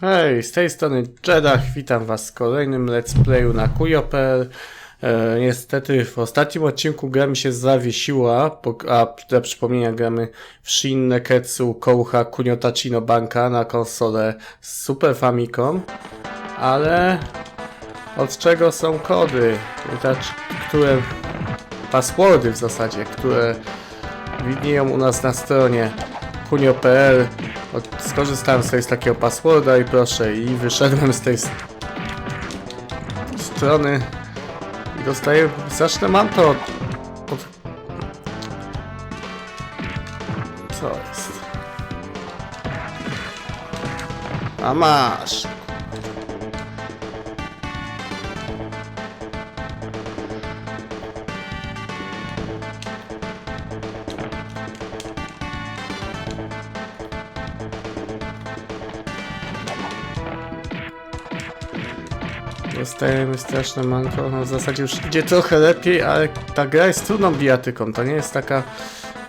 Hej, z tej strony Jedach, witam was w kolejnym let's playu na Kujo.pl e, Niestety w ostatnim odcinku gra mi się zawiesiła, a dla przypomnienia gramy w Shin Neketsu Kouha Banka na konsolę Super Famicom, ale od czego są kody, znaczy, które passwordy w zasadzie, które widnieją u nas na stronie kunio.pl od- Skorzystałem sobie z takiego passworda i proszę, i wyszedłem z tej strony i dostaję, zacznę mam to od, od... Co jest? A masz! Dostajemy straszne manko, no w zasadzie już idzie trochę lepiej, ale ta gra jest trudną bijatyką, to nie jest taka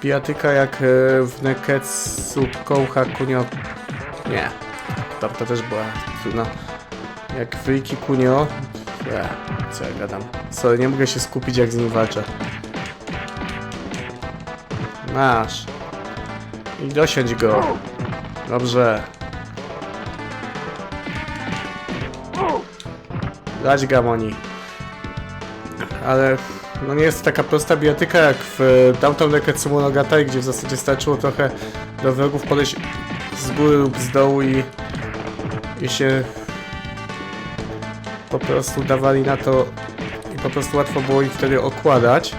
bijatyka jak e, w Neketsu Kouha Kunio... Nie, to też była trudna. Jak w Riki Kunio... E, co ja gadam? Sorry, nie mogę się skupić jak z nim walczę. Masz. I dosiądź go. Dobrze. Dać Gamoni. Ale no nie jest taka prosta bijatyka jak w Downtown Neketsu Monogatari, gdzie w zasadzie starczyło trochę do wrogów podejść z góry lub z dołu i, i się po prostu dawali na to i po prostu łatwo było ich wtedy okładać.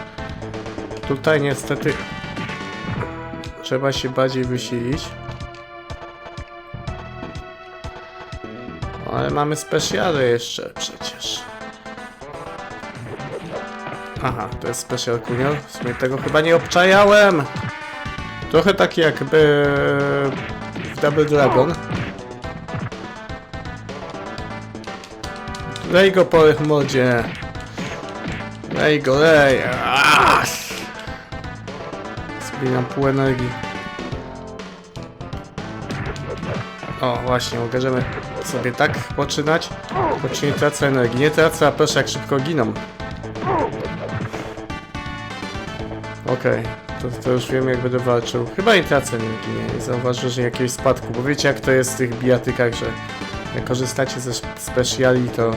Tutaj niestety trzeba się bardziej wysilić. Ale mamy specjale jeszcze. Aha, to jest special kunior. W sumie tego chyba nie obczajałem. Trochę taki jakby w Double Dragon. Lej go po modzie. Lej go, lej. Zbieram pół energii. O, właśnie, możemy sobie tak poczynać, choć nie tracę energii. Nie tracę, a proszę jak szybko giną. Okej, to, to już wiem jak będę walczył. Chyba nie tracę nie, nie zauważyłem, że jakiegoś spadku, bo wiecie jak to jest w tych bijatykach, że jak korzystacie ze sp- speciali, to...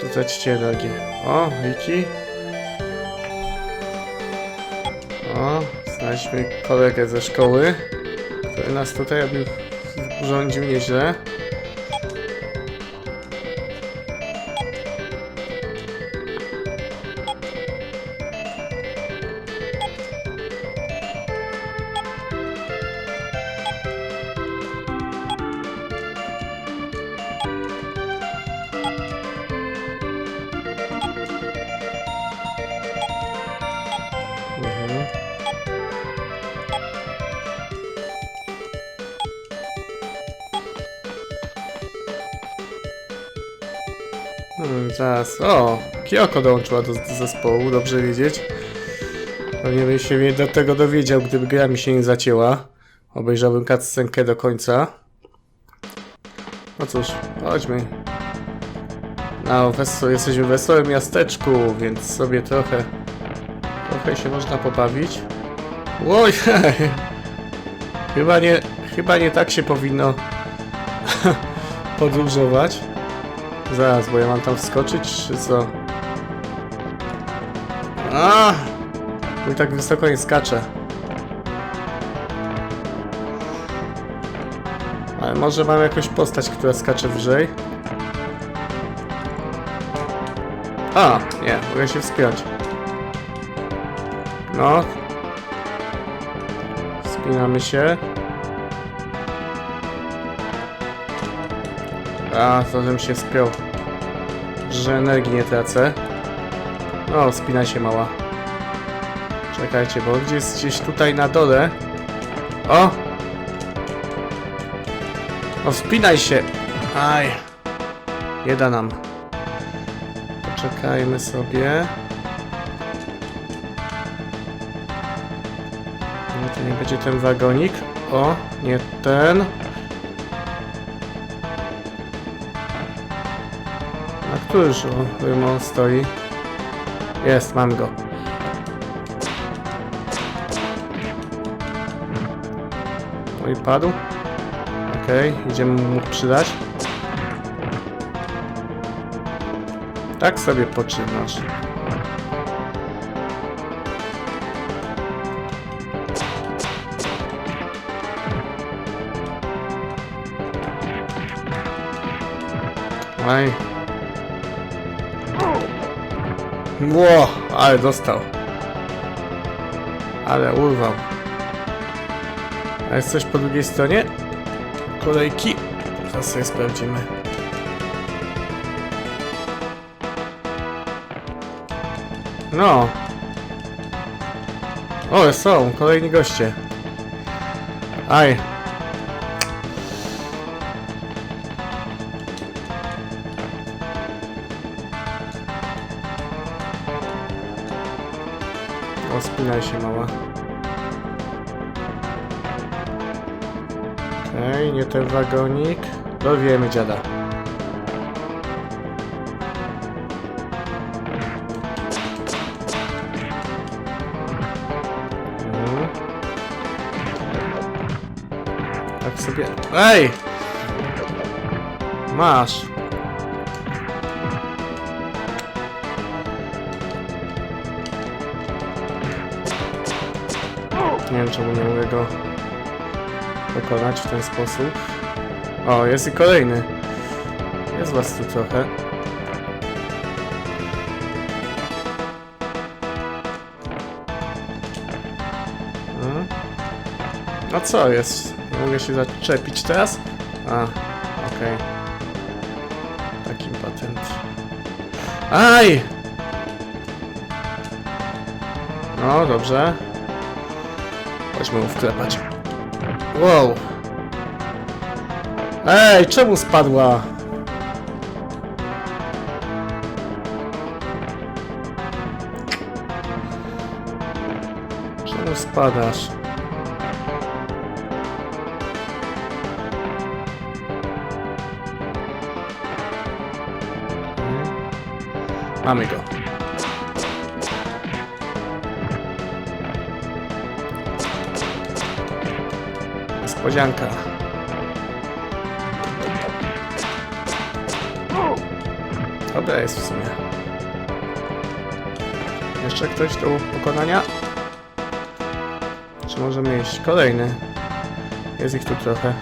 Tu tracicie energię. O, Wiki. O, znaleźliśmy kolegę ze szkoły, który nas tutaj robił, urządził nieźle. Hmm, zaraz. O! Kyoko dołączyła do, do zespołu, dobrze wiedzieć. Pewnie bym się do tego dowiedział, gdyby gra mi się nie zacięła. Obejrzałbym cutscenkę do końca. No cóż, chodźmy. No, weso, jesteśmy w wesołym miasteczku, więc sobie trochę... Trochę się można pobawić. Oj, chyba nie, chyba nie tak się powinno podróżować. Zaraz, bo ja mam tam wskoczyć, czy co? A! Mój tak wysoko nie skacze. Ale może mam jakąś postać, która skacze wyżej? A, nie, mogę się wspiąć. No. Spinamy się. A, to żebym się spiął. Że energii nie tracę. No, spina się mała. Czekajcie, bo gdzieś, gdzieś tutaj na dole. O! No, wspinaj się! Aj! Nie da nam. Poczekajmy sobie. Nie będzie ten wagonik. O, nie ten. Któryż o, Rymon stoi? Jest, mam go. No i padł. Okej, idziemy mu przydać. Tak sobie poczynasz. Aj. Ło, ale dostał. Ale urwał. A jest coś po drugiej stronie? Kolejki. Teraz sobie sprawdzimy. No. O, są, kolejni goście. Aj. O, spinaj się mała. Okej, nie ten wagonik. Dowiemy dziada. Mhm. Tak sobie... Ej! Masz. Nie wiem czemu nie mogę go pokonać w ten sposób. O, jest i kolejny. Jest was tu trochę. A co jest? Mogę się zaczepić teraz? A, okej. Takim patent. Aj! No, dobrze. Chodźmy mu wklepać. Wow. Ej, czemu spadła? Czemu spadasz? Mhm. Mamy go. Niespodzianka. Dobra jest w sumie. Jeszcze ktoś do pokonania? Czy możemy iść? Kolejny. Jest ich tu trochę.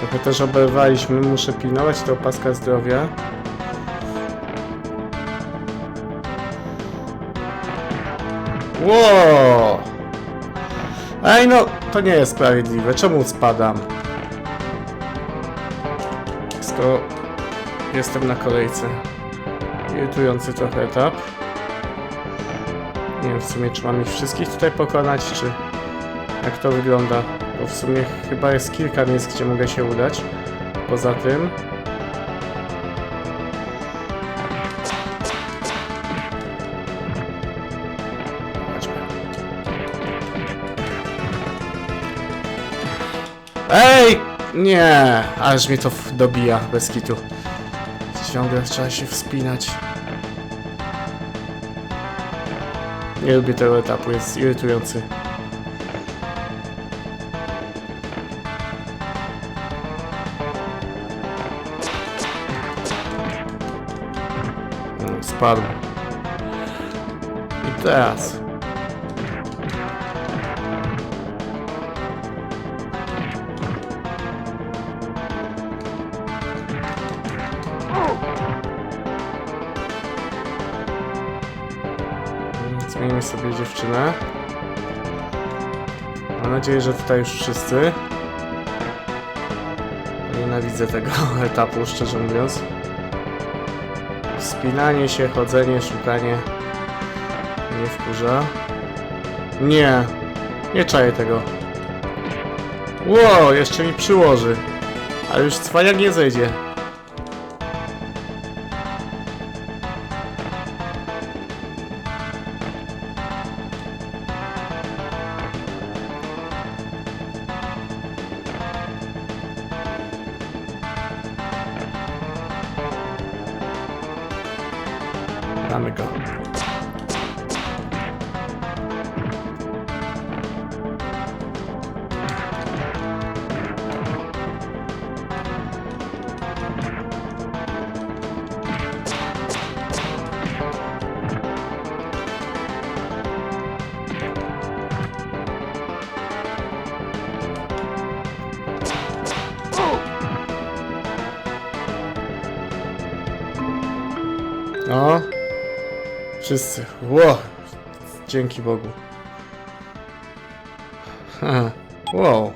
Trochę też oberwaliśmy, muszę pilnować tego paska zdrowia. Ło! Ej no, to nie jest sprawiedliwe. Czemu spadam? Skoro jestem na kolejce. Irytujący trochę etap. Nie wiem w sumie, czy mam ich wszystkich tutaj pokonać, czy jak to wygląda. Bo w sumie chyba jest kilka miejsc, gdzie mogę się udać. Poza tym... Ej! Nie! Aż mnie to dobija bez kitu. Ciągle trzeba się wspinać. Nie lubię tego etapu, jest irytujący. Spadł. I teraz. Zmienimy sobie dziewczynę. Mam nadzieję, że tutaj już wszyscy. Nienawidzę tego etapu, szczerze mówiąc. Wspinanie się, chodzenie, szukanie. Nie wkurza. Nie. Nie czaję tego. Ło, jeszcze mi przyłoży. Ale już cwaniak nie zejdzie. Ło! Dzięki Bogu. Ha. Wow.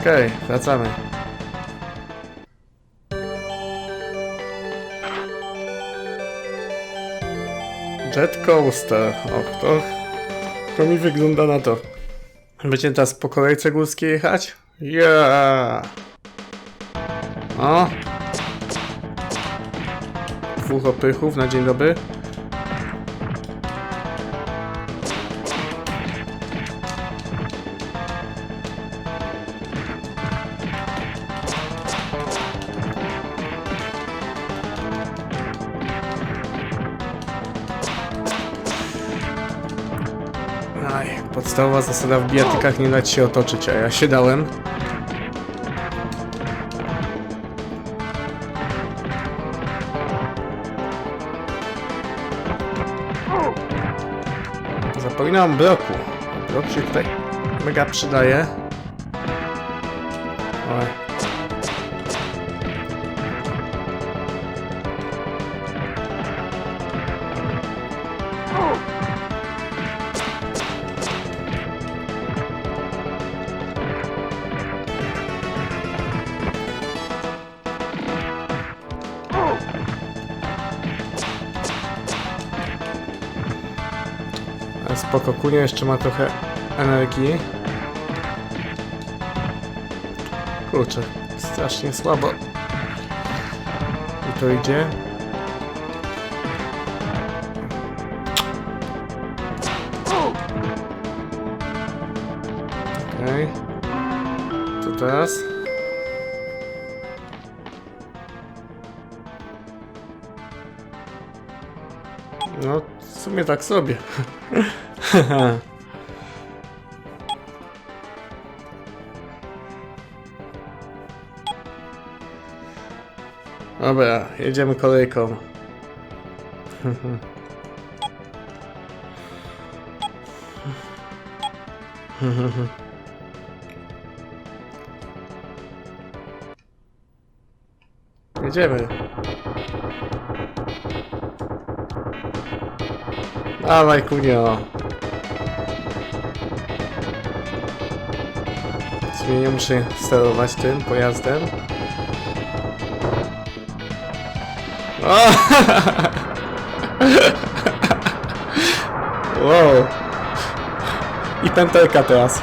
Okej, wracamy. Jet Coaster. Och, to, to mi wygląda na to. Będziemy teraz po kolejce górskiej jechać? Yeah! O! Dwóch opychów na dzień dobry. Aj, podstawowa zasada w bijatykach nie dać się otoczyć, a ja się dałem. Zapominam bloku. Blok się tutaj mega przydaje. Kunio jeszcze ma trochę energii. Kurczę, strasznie słabo. I to idzie. Okej. To teraz. No, w sumie tak sobie. Dobra, jedziemy kolejką. Jedziemy. Dawaj, kunio. Nie muszę sterować tym pojazdem. O! wow. I pętelka teraz.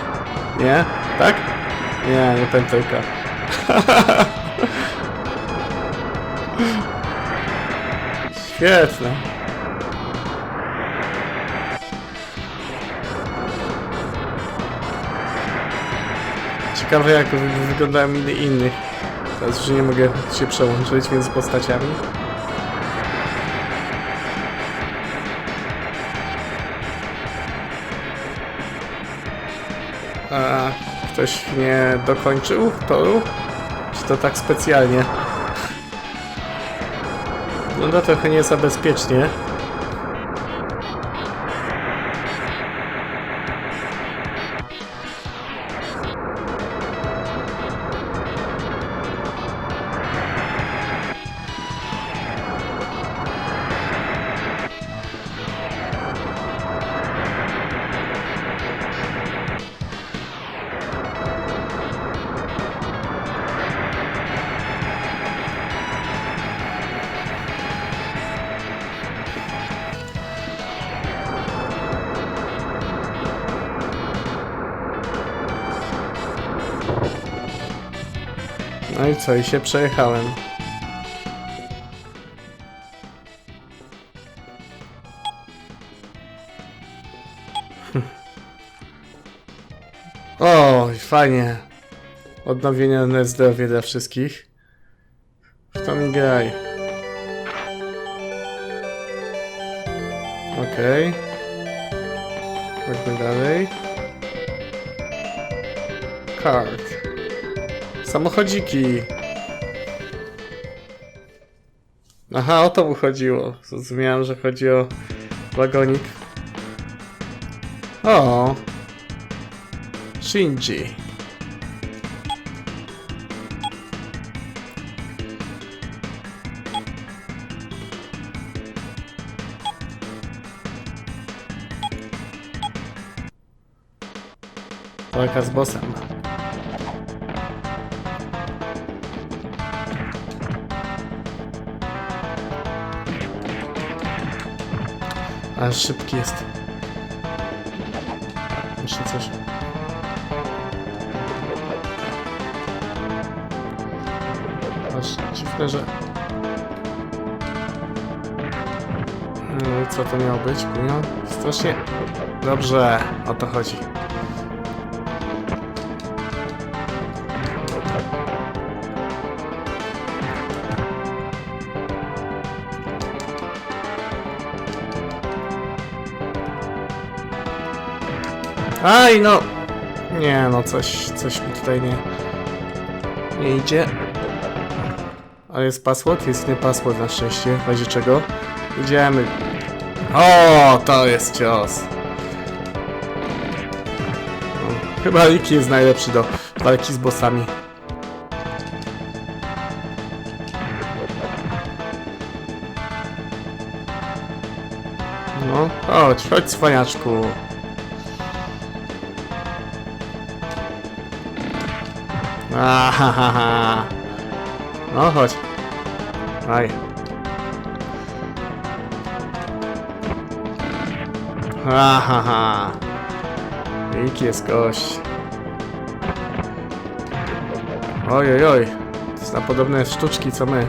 Nie? Tak? Nie, nie pętelka. Świetne. Ciekawe jak wy- wyglądają miny innych. Teraz już nie mogę się przełączyć między postaciami. A ktoś nie dokończył toru? Czy to tak specjalnie? Wygląda trochę nie co, i się przejechałem. O, fajnie. Odnowienie na zdrowie dla wszystkich. W to mi graj. Okej. Chodźmy dalej. Card. Samochodziki. Aha, o to mu chodziło. Zrozumiałem, że chodzi o wagonik. O. Shinji. Walka z bossem. Ale szybki jest. Muszę coś... Aż dziwne, że... No co to miało być, kunio? Strasznie... Dobrze, o to chodzi. Aj, no! Nie, no coś, coś mi tutaj nie... Nie idzie. Ale jest password? Jest nie password na szczęście, w razie czego. Idziemy. O, to jest cios. No, chyba Ricky jest najlepszy do walki z bossami. No, chodź, chodź cwaniaczku. Ahaha. No chodź. Aj. Ahaha. Jaki jest gość. Oj, oj, oj. To jest na podobne sztuczki co my.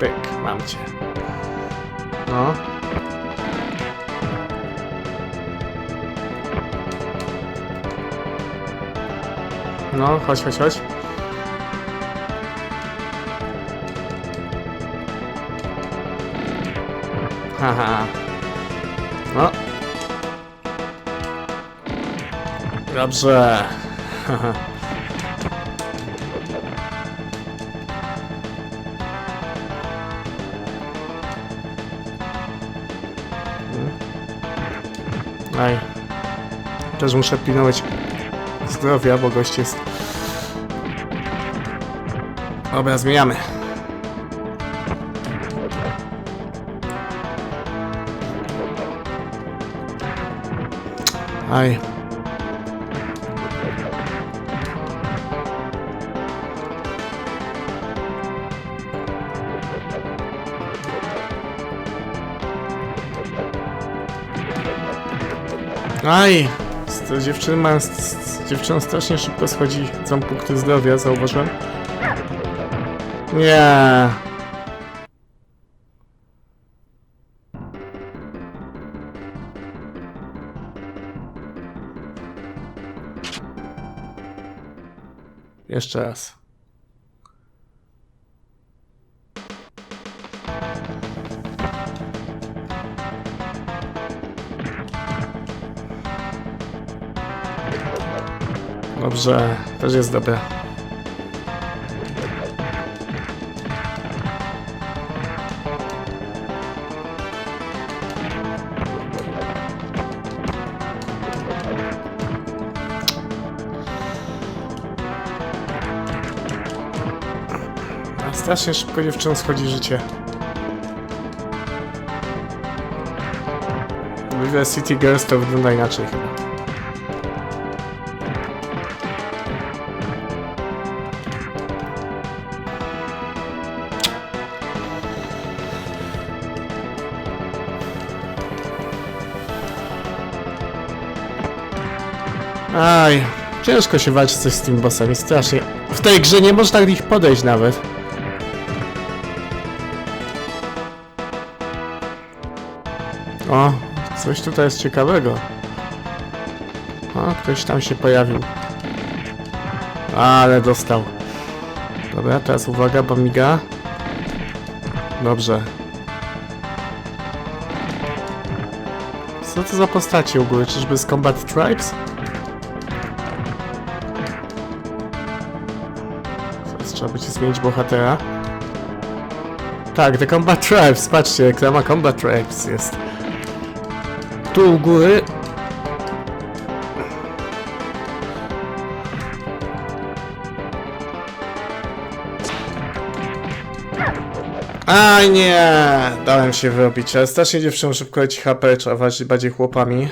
Pyk, mam cię. No. No, chodź, chodź, chodź. Haha. No. Dobrze. Haha. Aj. Też muszę pilnować zdrowia, bo gość jest... Dobra, zmieniamy. Aj. Aj! Z dziewczyny mają... Dziewczyną strasznie szybko schodzi są punkty zdrowia, zauważyłem. Nie. Jeszcze raz. Dobrze, też jest dobre. Strasznie szybko dziewczynom schodzi życie. Widzę City Girls to wygląda inaczej chyba. Aj, ciężko się walczyć coś z tymi bossami, strasznie. W tej grze nie można do nich podejść nawet. O, coś tutaj jest ciekawego. O, ktoś tam się pojawił. Ale dostał. Dobra, teraz uwaga, bo miga. Dobrze. Co to za postacie u góry? Czyżby z Combat Tribes? Zmienić bohatera. Tak, The Combat Tribes, patrzcie, reklama Combat Tribes jest. Tu u góry. A nie, dałem się wyrobić, ale strasznie dziewczynom szybko leci HP, trzeba walczyć bardziej chłopami.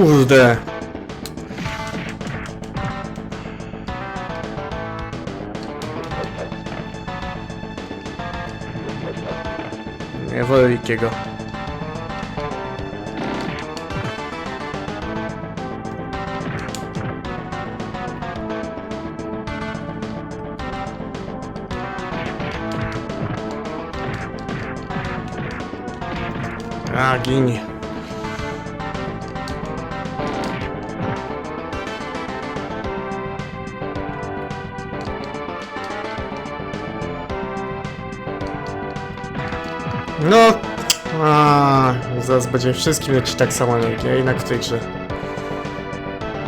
Kurde. Nie wolę Rikiego. A, ginie. No. A, zaraz będzie wszystkim leci tak samo energia, jednak w tej grze.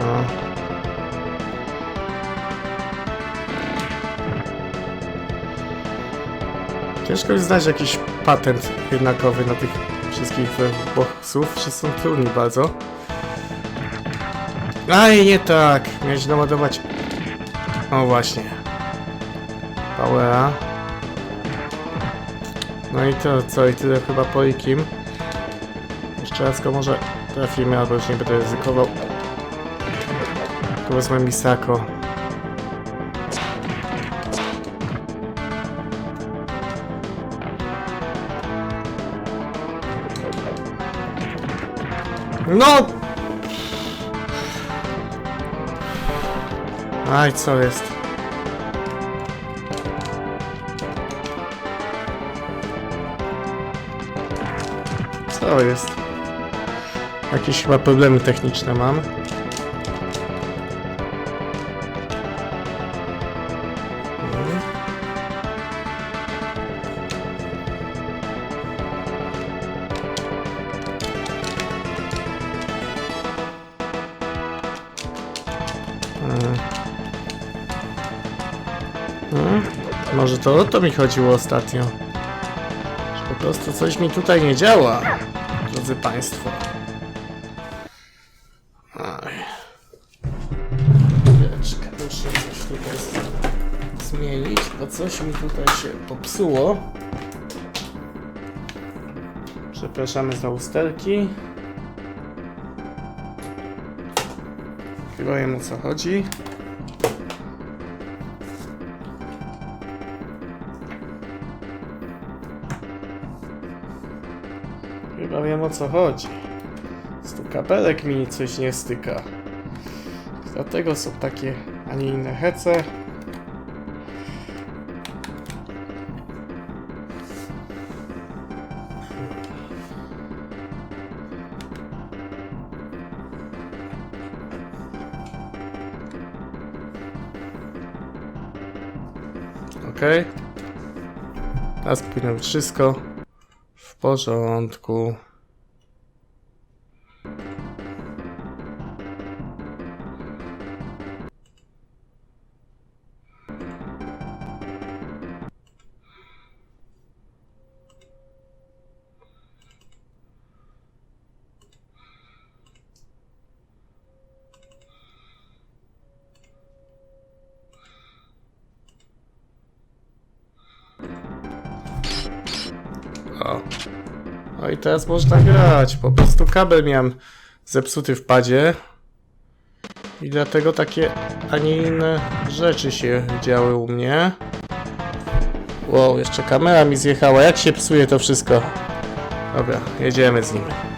No. Ciężko jest znaleźć jakiś patent jednakowy na tych wszystkich bossów. Wszyscy są trudni bardzo. Aj, nie tak. Miałeś naładować... O, właśnie. Powera. No i to co, i tyle chyba po Ikim. Jeszcze raz go może trafimy, albo już nie będę ryzykował. Tu wezmę Misako. No! Aj, co jest? Co jest? Jakieś chyba problemy techniczne mam. Mhm. Mm. Mm. Może to o to mi chodziło ostatnio. Że po prostu coś mi tutaj nie działa, drodzy Państwo. Aj. Chwileczkę, muszę coś tutaj zmienić, bo coś mi tutaj się popsuło. Przepraszamy za usterki. Chyba wiem o co chodzi. Wiem o co chodzi. Z tu kabelek mi coś nie styka. Dlatego są takie, a nie inne hece. Okej. Teraz powinno być wszystko w porządku. I teraz można grać. Po prostu kabel miałem zepsuty w padzie. I dlatego takie, a nie inne rzeczy się działy u mnie. Wow, jeszcze kamera mi zjechała. Jak się psuje to wszystko? Dobra, jedziemy z nim.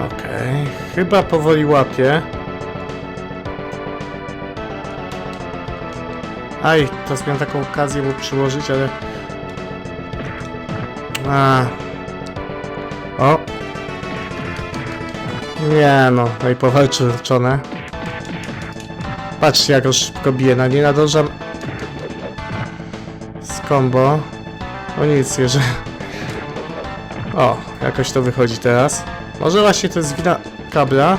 Okej, chyba powoli łapie. Aj, to miałem taką okazję mu przyłożyć, ale... A. O! Nie no, no i powalczone. Patrzcie jak go szybko bije, no nie nadążam z combo. O nic, jeżeli... O, jakoś to wychodzi teraz. Może właśnie to jest wina kabla.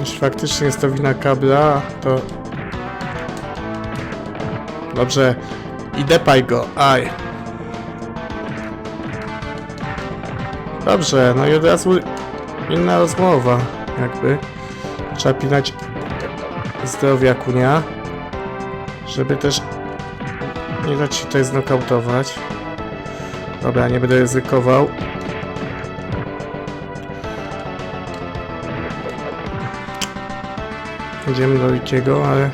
Jeśli faktycznie jest to wina kabla, to... Dobrze. I depaj go, aj. Dobrze, no i od razu inna rozmowa, jakby. Trzeba pinać zdrowia kunia, żeby też nie dać się tutaj znokautować. Dobra, nie będę ryzykował. Idziemy do Rikiego, ale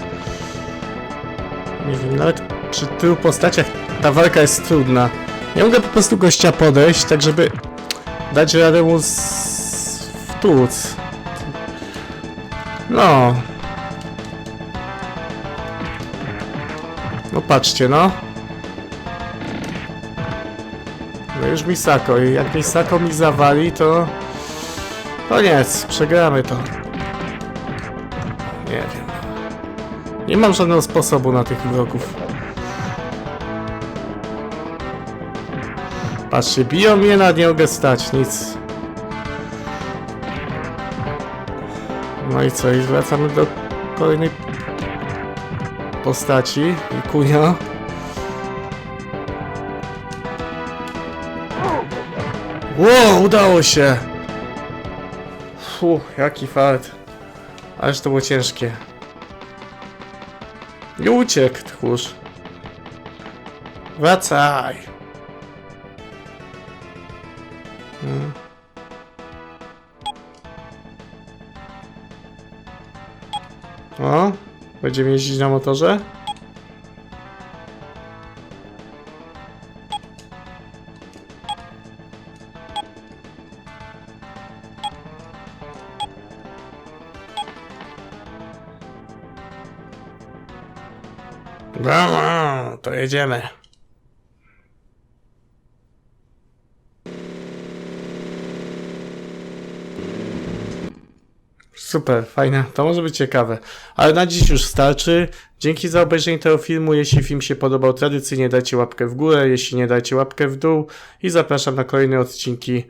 nie wiem, nawet przy tylu postaciach ta walka jest trudna. Nie mogę po prostu gościa podejść, tak żeby dać radę mu z... wtłuc. No. No patrzcie, no. No już Misako i jak Misako mi zawali, to... Koniec, przegramy to. Nie wiem. Nie mam żadnego sposobu na tych wrogów. Patrzcie, biją mnie na nie mogę stać, nic. No i co, i wracamy do kolejnej postaci i kunia. Wow, udało się! Fu, jaki fart. Ależ to było ciężkie. Nie uciekł, tchórz. Wracaj! Będziemy jeździć na motorze? Brawo, to jedziemy. Super, fajne. To może być ciekawe. Ale na dziś już starczy. Dzięki za obejrzenie tego filmu. Jeśli film się podobał, tradycyjnie dajcie łapkę w górę. Jeśli nie, dajcie łapkę w dół. I zapraszam na kolejne odcinki.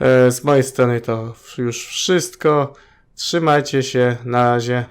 E, Z mojej strony to już wszystko. Trzymajcie się. Na razie.